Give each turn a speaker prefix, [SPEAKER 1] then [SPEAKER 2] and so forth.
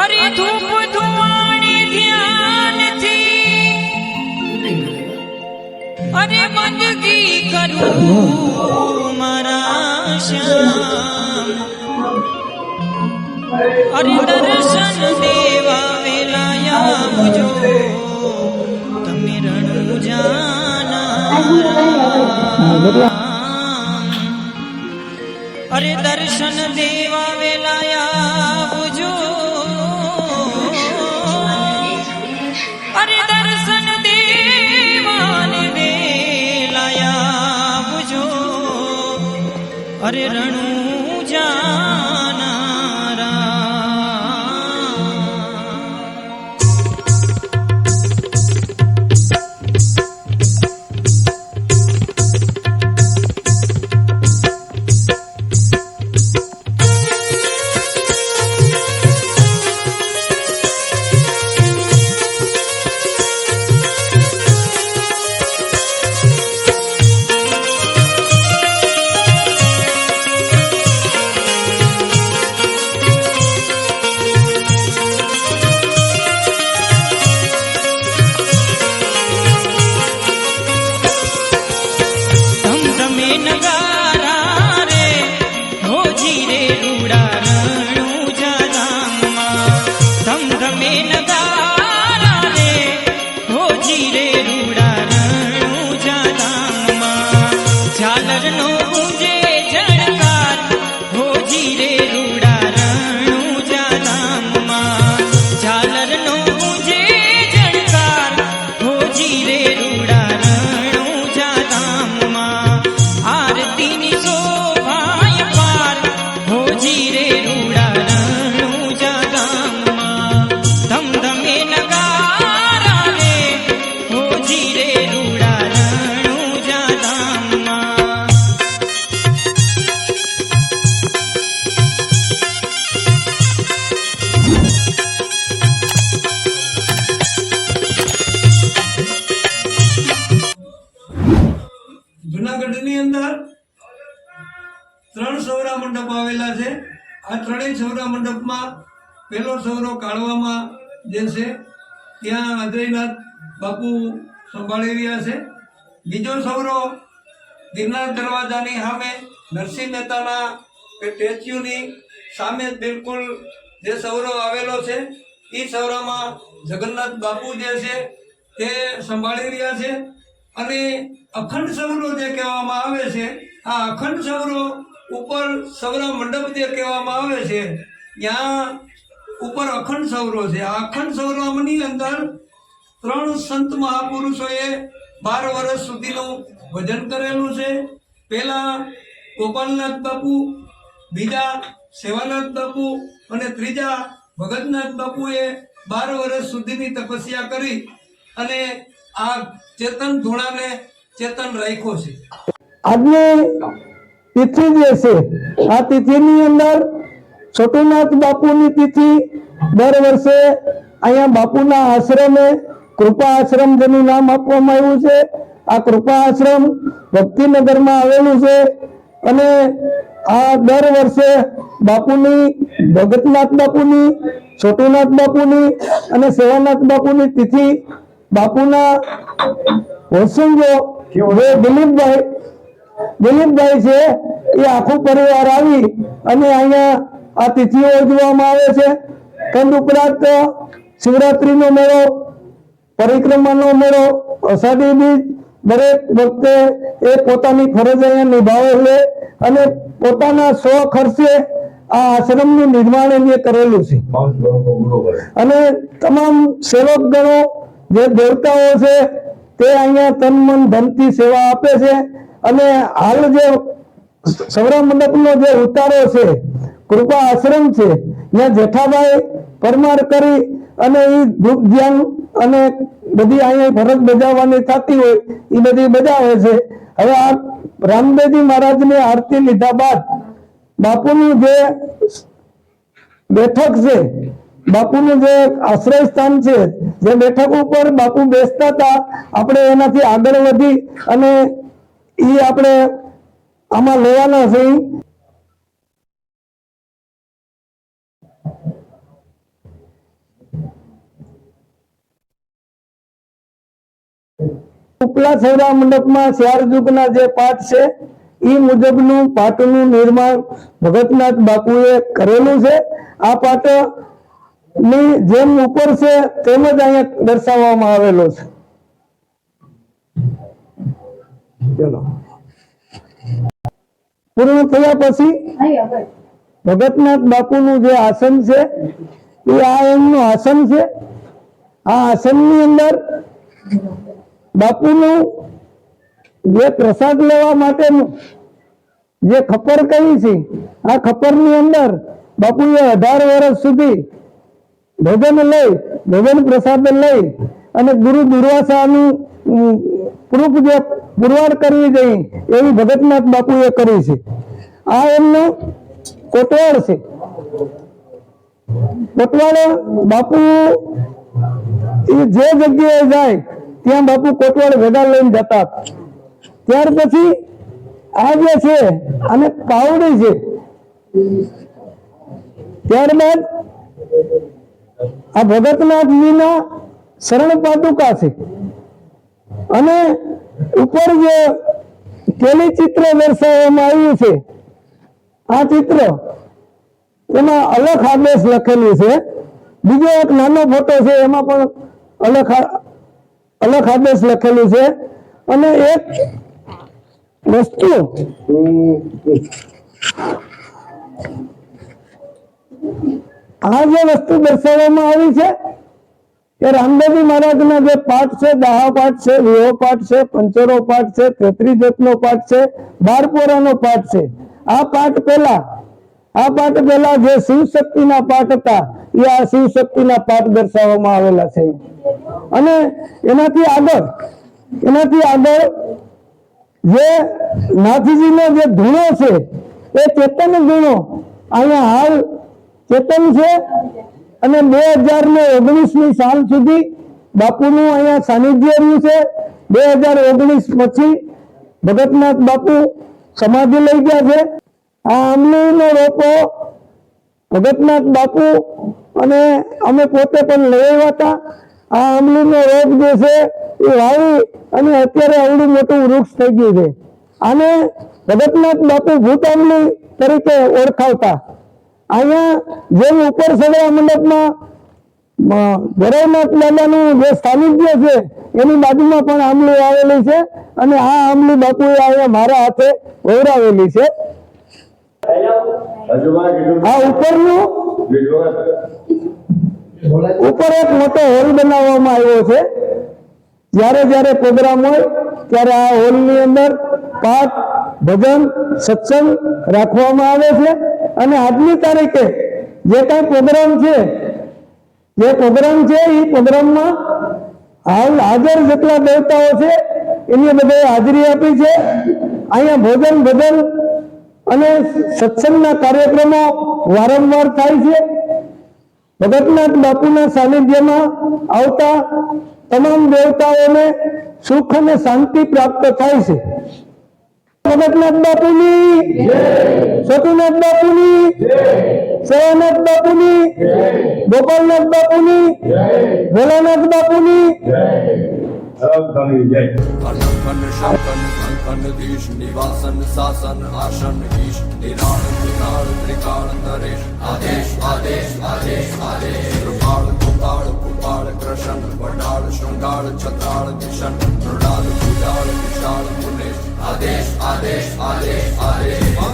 [SPEAKER 1] अरे धूप धुआणी ध्यान थी। अरे बंदगी करूँ मरा श्याम। अरे दर्शन देवा वेलाया मुझो तमे जाना। हाँ, अरे दर्शन देवा અરે રણુ
[SPEAKER 2] ત્રણ સૌરા મંડપ આવેલા છે. આ ત્રણેય સૌરા મંડપમાં પહેલો સૌરો કાઢવામાં જે છે ત્યાં અજયનાથ બાપુ સંભાળી રહ્યા છે. બીજો સૌરો ગિરનાર દરવાજાની સામે નરસિંહ મહેતાના સ્ટેચ્યુની સામે બિલકુલ જે સૌરો આવેલો છે એ સૌરામાં જગન્નાથ બાપુ જે છે, તે સંભાળી રહ્યા છે. અને અખંડ સૌરો જે કહેવામાં આવે છે, આ અખંડ સૌરો ઉપર સૌરા મંડપ જે કહેવામાં આવે છે, ત્યાં ઉપર અખંડ સૌરો છે. આ અખંડ સૌરામની અંદર ત્રણ સંત મહાપુરુષોએ બાર વર્ષ સુધીનું ભજન કરેલું છે. પહેલા ગોપાલનાથ બાપુ, બીજા સેવાનાથ બાપુ અને ત્રીજા ભગતનાથ બાપુએ બાર વર્ષ સુધીની તપસ્યા કરી અને આ ચેતન ધૂણાને ચેતન રાખ્યો છે.
[SPEAKER 3] આજની તિથિ જે છે, આ તિથિની અંદર છોટુનાથ બાપુની તિથિ દર વર્ષે અહીંયા બાપુના આશ્રમે કૃપા આશ્રમ જેનું નામ આપવામાં આવ્યું છે. આ કૃપા આશ્રમ ભક્તિનગરમાં આવેલું છે અને આ દર વર્ષે બાપુની, ભગતનાથ બાપુની છોટુનાથ બાપુની અને સેવાનાથ બાપુની તિથિ બાપુના હોસંગો દિલીપભાઈ દિલીપભાઈ છે એ આખું પરિવાર આવી અને અહીંયા આ તિથિઓ ઉજવવામાં આવે છે. તદ ઉપરાંત શિવરાત્રીનો મેળો પરિક્રમાનો મેળો અષાઢી બીજ દરેક વખતે એ પોતાની ફરજ અહીંયા નિભાવે છે અને પોતાના સ્વ ખર્ચે આ આશ્રમનું નિર્માણ એમણે કરેલું છે. અને તમામ સેવક ગણો જે દેવતાઓ છે તે અહીંયા તન મન ધનથી સેવા આપે છે. અને હાલ જે સૌરા મંડપનો જે ઉતારો છે, કૃપા આશ્રમ છે, ત્યાં જેઠાભાઈ પરમાર કરી અને એ ધૂપ ધ્યાન અને બધી અહીંયા ફરજ બજાવવાની થતી હોય એ બધી બજાવે છે. હવે આ રામદેવજી મહારાજની આરતી લીધા બાદ બાપુનું જે બેઠક છે, બાપુનું જે આશ્રય સ્થાન છે, જે બેઠક ઉપર બાપુ બેસતા હતા, આપણે એનાથી આગળ વધી અને એ આપણે આમાં લેવાના છે. ઉપલા સૌરા મંડપમાં ચાર યુગના જે પાઠ છે એ મુજબનું પાઠનું નિર્માણ ભગતનાથ બાપુએ કરેલું છે આ પાઠની જેમ ઉપર છે, તેમ જ અહીંયા દર્શાવવામાં આવેલો છે ચલો. પૂર્ણ થયા પછી ભગતનાથ બાપુનું જે આસન છે એ આ એમનું આસન છે. આ આસનની અંદર બાપુનું જે પ્રસાદ લેવા માટેનું જે ખપર કહી છે આ ખપરની અંદર બાપુએ અઢાર વર્ષ સુધી ભોજન લઈ ભોજન પ્રસાદ લઈ અને ગુરુ દુર્વાસાનું નું પ્રૂફ જે પુરવાર કરવી જોઈએ, એવી ભગતનાથ બાપુએ કરી છે. આ એમનો કોટવાડ છે. કોટવાડ બાપુ એ જે જગ્યાએ જાય, ત્યાં બાપુ કોટવાડ ભેગા લઈને જતા. ત્યાર પછી આ જે છે, અને પાવડી છે. ત્યારબાદ આ ભગતનાથજીના શરણ પાદુકા છે. અને ઉપર જે પેલી ચિત્ર દર્શાવવામાં આવ્યું છે, આ ચિત્ર એમાં અલખ આદેશ લખેલું છે. બીજો એક નાનો ફોટો છે, એમાં પણ અલખ અલખ આદેશ લખેલું છે. અને એક વસ્તુ આ જે વસ્તુ દર્શાવવામાં આવી છે એ રામદેવજી મહારાજના જે પાઠ છે, દાહા પાઠ છે વિહો પાઠ છે, પંચરો પાઠ છે તેત્રી જતનો પાઠ છે, બારપોરાનો પાઠ છે. આ પાઠ પહેલા, આ પાઠ પહેલા જે શિવ શક્તિના પાઠ હતા, એ આ શિવશક્તિના પાઠ દર્શાવવામાં આવેલા છે. અને એનાથી આગળ એનાથી આગળ જે નાથજીનો જે ધૂણો છે, એ ચેતન ધૂણો, અહીંયા હાલ ચેતન છે અને બે હજાર ને ઓગણીસની સાલ સુધી બાપુનું અહીંયા સાનિધ્ય રહ્યું છે. બે હજાર ઓગણીસ પછી ભગતનાથ બાપુ સમાધિ લઈ ગયા છે. આ આમલીનો રોપો ભગતનાથ બાપુ અને અમે પોતે પણ લઈ આવ્યા હતા. આ આમલીનો રોપ જે છે એ વાવી અને અત્યારે આવડું મોટું વૃક્ષ થઈ ગયું છે. આને ભગતનાથ બાપુ ભૂત આમલી તરીકે ઓળખાવતા. અહીંયા જેમ ઉપર સગડા મંડપમાં ભૈરવનાથ દાદાનું જે સાનિધ્ય છે, એની બાજુમાં પણ આંબલી આવેલી છે અને આ આંબલી બાપુએ અહીંયા મારા હાથે વવરાવેલી છે. આ ઉપરનું ઉપર એક મોટો હોલ બનાવવામાં આવ્યો છે. જ્યારે જ્યારે પ્રોગ્રામ હોય, ત્યારે આ હોલની અંદર પાઠ, ભજન, સત્સંગ રાખવામાં આવે છે. અને આજની તારીખે જે કાંઈ પ્રોગ્રામ છે, જે પ્રોગ્રામ છે, એ પ્રોગ્રામમાં હાલ હાજર જેટલા દેવતાઓ છે, એની બધાએ હાજરી આપી છે. અહીંયા ભોજન ભજન અને સત્સંગના કાર્યક્રમો વારંવાર થાય છે. ભગતનાથ બાપુના સાનિધ્યમાં આવતા તમામ દેવતાઓને સુખ અને શાંતિ પ્રાપ્ત થાય છે. પ્રગટનાથ બાપુની સતીનાથ બાપુની સયાનાથ બાપુની ગોપાલનાથ બાપુની ભોલાનાથ બાપુની
[SPEAKER 4] નિવાસન શાસન
[SPEAKER 5] આસન ઈશ નિરાળ ત્રિકાળ નરેશ આદેશ આદેશ આદેશ આદેશ કૃપાળ કૃપાળ કૃપાળ કૃષ્ણ વડાળ શૃંગાળ છતાળ કિશન
[SPEAKER 2] મૃણાલ ભૂજાળ વિશાળ आदेश आदेश आदेश आदेश